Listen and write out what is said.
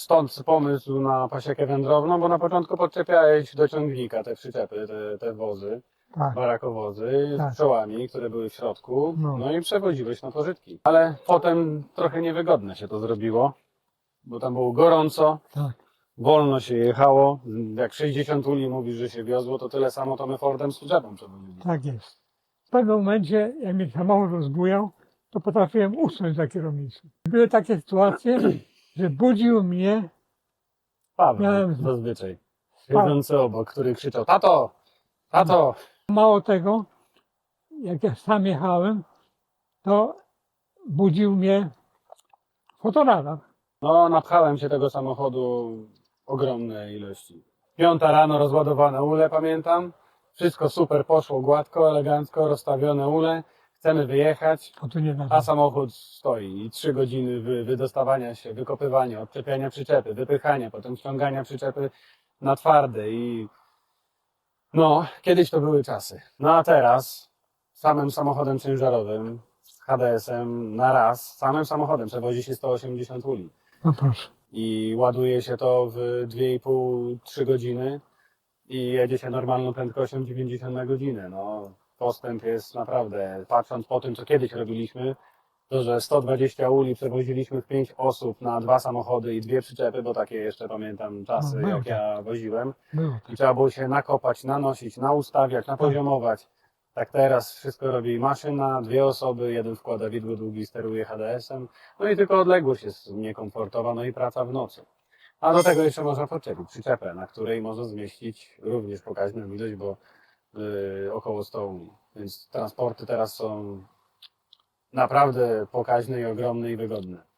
Stąd pomysł na pasiekę wędrowną, bo na początku podczepiałeś do ciągnika te przyczepy, te, te wozy, Tak. barakowozy Tak. z pszczołami, które były w środku, no. No. i przewoziłeś na pożytki. Ale potem trochę niewygodne się to zrobiło, bo tam było gorąco, Tak. wolno się jechało. Jak 60 uli mówisz, że się wiozło, to tyle samo to my Fordem z przyczepą przewozili. Tak jest. W pewnym momencie, jak mnie samochód rozbujał, to potrafiłem usnąć za kierownicą. Były takie sytuacje, że budził mnie, Paweł Miałem- zazwyczaj, siedzący obok, który krzyczał, tato, tato, mało tego, jak ja sam jechałem, to budził mnie fotoradar. No, napchałem się tego samochodu ogromne ilości. Piąta rano rozładowane ule, pamiętam. Wszystko super poszło, gładko, elegancko, rozstawione ule. Chcemy wyjechać, O tu nie a samochód stoi i trzy godziny wy, wydostawania się, wykopywania, odczepiania przyczepy, wypychania, potem ściągania przyczepy na twarde i no, kiedyś to były czasy. No a teraz samym samochodem ciężarowym, z HDS-em na raz, samym samochodem przewozi się 180 uli No proszę. i ładuje się to w 2,5-3 godziny i jedzie się normalną prędkością 90 na godzinę. No, postęp jest naprawdę, patrząc po tym, co kiedyś robiliśmy, to, że 120 uli przewoziliśmy w 5 osób na dwa samochody i dwie przyczepy, bo takie jeszcze pamiętam czasy, No, jak ja woziłem. Było. I trzeba było się nakopać, nanosić, naustawiać, napoziomować. Tak teraz wszystko robi maszyna, dwie osoby, jeden wkłada widło, drugi steruje HDS-em. No i tylko odległość jest niekomfortowa, no i praca w nocy. A do tego jeszcze można podczepić przyczepę, na której można zmieścić również pokaźną ilość, bo około 100 uli. Więc transporty teraz są naprawdę pokaźne i ogromne i wygodne.